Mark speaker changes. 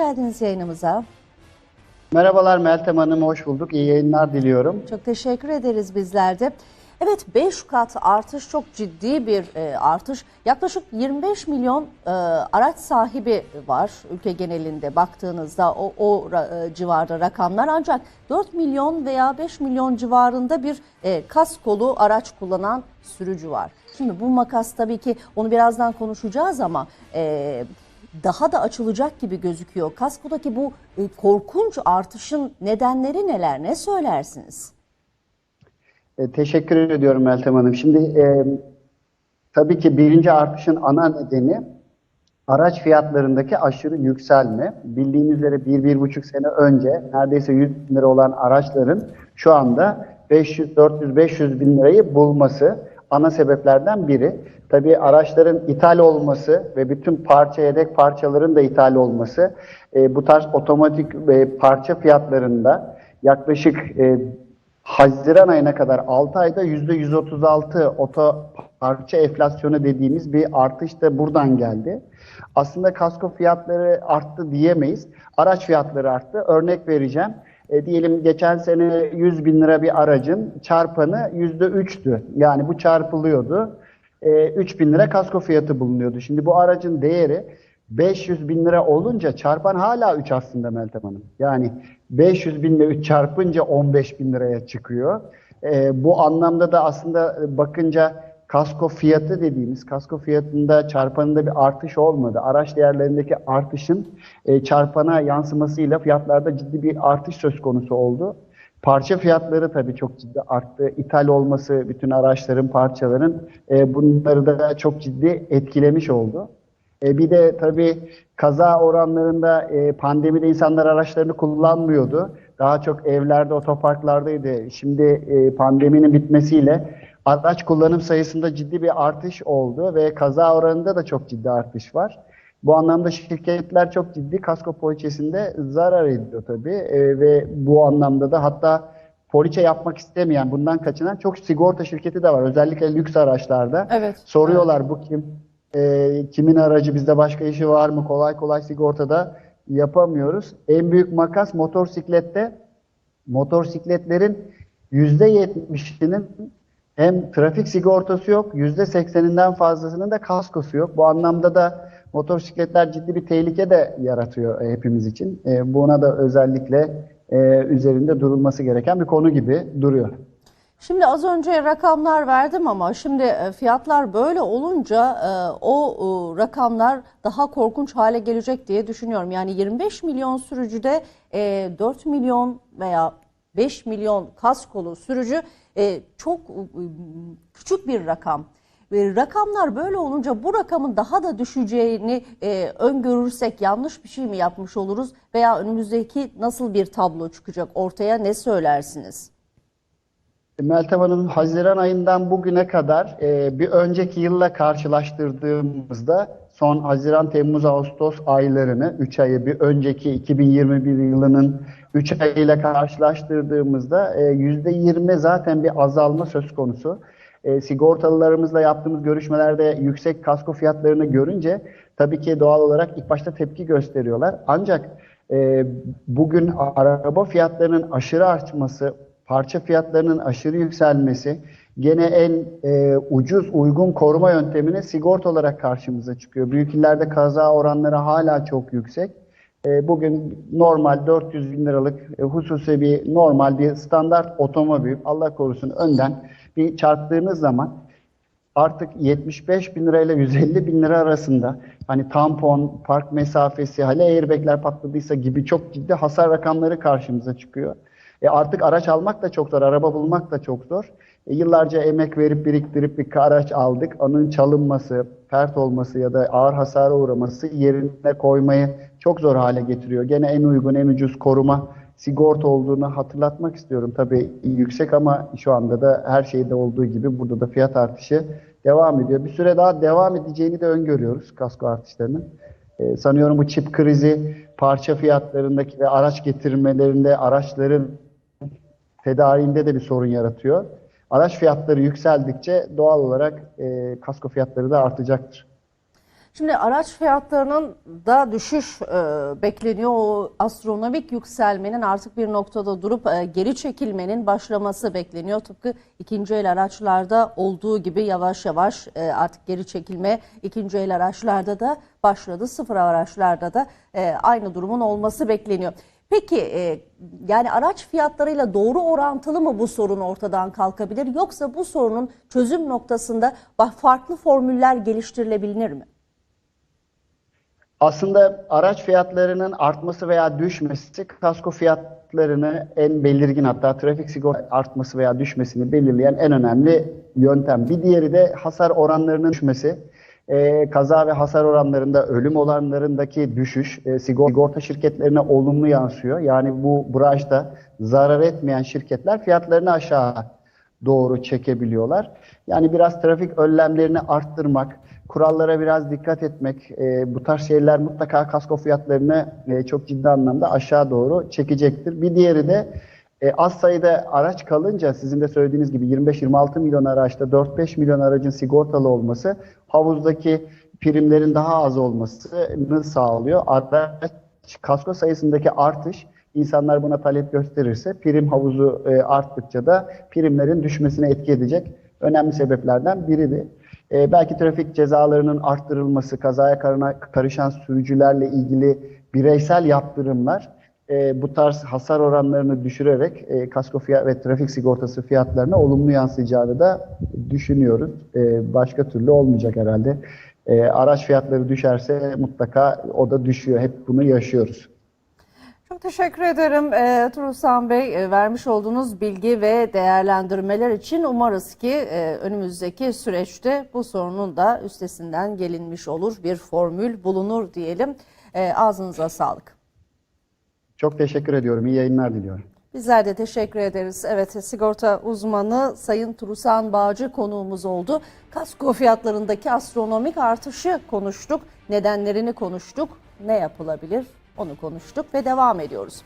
Speaker 1: geldiniz yayınımıza.
Speaker 2: Merhabalar Meltem Hanım, hoş bulduk. İyi yayınlar diliyorum.
Speaker 1: Çok teşekkür ederiz bizler de. Evet 5 kat artış çok ciddi bir e, artış. Yaklaşık 25 milyon e, araç sahibi var ülke genelinde baktığınızda o, o e, civarda rakamlar. Ancak 4 milyon veya 5 milyon civarında bir e, kaskolu araç kullanan sürücü var. Şimdi bu makas tabii ki onu birazdan konuşacağız ama e, daha da açılacak gibi gözüküyor. Kaskodaki bu e, korkunç artışın nedenleri neler? Ne söylersiniz?
Speaker 2: E, teşekkür ediyorum Meltem Hanım. Şimdi e, tabii ki birinci artışın ana nedeni araç fiyatlarındaki aşırı yükselme. Bildiğiniz üzere bir, bir buçuk sene önce neredeyse 100 bin lira olan araçların şu anda 500, 400, 500 bin lirayı bulması ana sebeplerden biri. Tabii araçların ithal olması ve bütün parça yedek parçaların da ithal olması e, bu tarz otomatik e, parça fiyatlarında yaklaşık e, Haziran ayına kadar 6 ayda %136 oto parça enflasyonu dediğimiz bir artış da buradan geldi. Aslında kasko fiyatları arttı diyemeyiz. Araç fiyatları arttı. Örnek vereceğim. E, diyelim geçen sene 100 bin lira bir aracın çarpanı %3'tü. Yani bu çarpılıyordu. E, 3 bin lira kasko fiyatı bulunuyordu. Şimdi bu aracın değeri 500 bin lira olunca çarpan hala 3 aslında Meltem Hanım. Yani 500 binle 3 çarpınca 15 bin liraya çıkıyor. Ee, bu anlamda da aslında bakınca kasko fiyatı dediğimiz kasko fiyatında çarpanında bir artış olmadı. Araç değerlerindeki artışın e, çarpana yansımasıyla fiyatlarda ciddi bir artış söz konusu oldu. Parça fiyatları tabii çok ciddi arttı. İthal olması bütün araçların, parçaların e, bunları da çok ciddi etkilemiş oldu. E, bir de tabii kaza oranlarında e, pandemide insanlar araçlarını kullanmıyordu. Daha çok evlerde, otoparklardaydı. Şimdi e, pandeminin bitmesiyle araç kullanım sayısında ciddi bir artış oldu ve kaza oranında da çok ciddi artış var. Bu anlamda şirketler çok ciddi kasko poliçesinde zarar ediyor tabii E, ve bu anlamda da hatta poliçe yapmak istemeyen, bundan kaçınan çok sigorta şirketi de var. Özellikle lüks araçlarda.
Speaker 1: Evet.
Speaker 2: Soruyorlar bu kim? e, kimin aracı bizde başka işi var mı? Kolay kolay sigortada yapamıyoruz. En büyük makas motosiklette. Motosikletlerin %70'inin hem trafik sigortası yok, %80'inden fazlasının da kaskosu yok. Bu anlamda da motosikletler ciddi bir tehlike de yaratıyor e, hepimiz için. E, buna da özellikle e, üzerinde durulması gereken bir konu gibi duruyor.
Speaker 1: Şimdi az önce rakamlar verdim ama şimdi e, fiyatlar böyle olunca e, o rakamlar daha korkunç hale gelecek diye düşünüyorum. Yani 25 milyon sürücüde e, 4 milyon veya 5 milyon kaskolu sürücü e, çok e, küçük bir rakam. Ve rakamlar böyle olunca bu rakamın daha da düşeceğini e, öngörürsek yanlış bir şey mi yapmış oluruz veya önümüzdeki nasıl bir tablo çıkacak ortaya ne söylersiniz?
Speaker 2: Meltem Hanım, Haziran ayından bugüne kadar e, bir önceki yılla karşılaştırdığımızda son Haziran, Temmuz, Ağustos aylarını, 3 ayı bir önceki 2021 yılının 3 ayıyla karşılaştırdığımızda e, %20 zaten bir azalma söz konusu. E, sigortalılarımızla yaptığımız görüşmelerde yüksek kasko fiyatlarını görünce tabii ki doğal olarak ilk başta tepki gösteriyorlar. Ancak e, bugün araba fiyatlarının aşırı artması, parça fiyatlarının aşırı yükselmesi gene en e, ucuz uygun koruma yöntemine sigorta olarak karşımıza çıkıyor. Büyük illerde kaza oranları hala çok yüksek. E, bugün normal 400 bin liralık e, hususi bir normal bir standart otomobil Allah korusun önden bir çarptığınız zaman artık 75 bin lirayla 150 bin lira arasında hani tampon, park mesafesi, hele airbagler patladıysa gibi çok ciddi hasar rakamları karşımıza çıkıyor. E artık araç almak da çok zor, araba bulmak da çok zor. E yıllarca emek verip biriktirip bir araç aldık. Onun çalınması, pert olması ya da ağır hasara uğraması yerine koymayı çok zor hale getiriyor. Gene en uygun, en ucuz koruma sigorta olduğunu hatırlatmak istiyorum. Tabii yüksek ama şu anda da her şeyde olduğu gibi burada da fiyat artışı devam ediyor. Bir süre daha devam edeceğini de öngörüyoruz kasko artışlarının. Ee, sanıyorum bu çip krizi parça fiyatlarındaki ve araç getirmelerinde araçların tedariğinde de bir sorun yaratıyor. Araç fiyatları yükseldikçe doğal olarak e, kasko fiyatları da artacaktır.
Speaker 1: Şimdi araç fiyatlarının da düşüş e, bekleniyor. O astronomik yükselmenin artık bir noktada durup e, geri çekilmenin başlaması bekleniyor. Tıpkı ikinci el araçlarda olduğu gibi yavaş yavaş e, artık geri çekilme ikinci el araçlarda da başladı. Sıfır araçlarda da e, aynı durumun olması bekleniyor. Peki e, yani araç fiyatlarıyla doğru orantılı mı bu sorun ortadan kalkabilir yoksa bu sorunun çözüm noktasında farklı formüller geliştirilebilir mi?
Speaker 2: Aslında araç fiyatlarının artması veya düşmesi kasko fiyatlarını en belirgin hatta trafik sigorta artması veya düşmesini belirleyen en önemli yöntem. Bir diğeri de hasar oranlarının düşmesi. Ee, kaza ve hasar oranlarında ölüm oranlarındaki düşüş e, sigorta şirketlerine olumlu yansıyor. Yani bu branşta zarar etmeyen şirketler fiyatlarını aşağı doğru çekebiliyorlar. Yani biraz trafik önlemlerini arttırmak, kurallara biraz dikkat etmek, e, bu tarz şeyler mutlaka kasko fiyatlarını e, çok ciddi anlamda aşağı doğru çekecektir. Bir diğeri de e, az sayıda araç kalınca sizin de söylediğiniz gibi 25-26 milyon araçta 4-5 milyon aracın sigortalı olması havuzdaki primlerin daha az olmasını sağlıyor. Araç kasko sayısındaki artış insanlar buna talep gösterirse prim havuzu e, arttıkça da primlerin düşmesine etki edecek önemli sebeplerden biridir. E, belki trafik cezalarının arttırılması, kazaya karışan sürücülerle ilgili bireysel yaptırımlar e, bu tarz hasar oranlarını düşürerek e, kasko fiyat ve trafik sigortası fiyatlarına olumlu yansıyacağını da düşünüyoruz. E, başka türlü olmayacak herhalde. E, araç fiyatları düşerse mutlaka o da düşüyor. Hep bunu yaşıyoruz.
Speaker 1: Çok teşekkür ederim e, Turusan Bey e, vermiş olduğunuz bilgi ve değerlendirmeler için. Umarız ki e, önümüzdeki süreçte bu sorunun da üstesinden gelinmiş olur, bir formül bulunur diyelim. E, ağzınıza sağlık.
Speaker 2: Çok teşekkür ediyorum. İyi yayınlar diliyorum.
Speaker 1: Bizler de teşekkür ederiz. Evet sigorta uzmanı Sayın Turusan Bağcı konuğumuz oldu. Kasko fiyatlarındaki astronomik artışı konuştuk. Nedenlerini konuştuk. Ne yapılabilir onu konuştuk ve devam ediyoruz.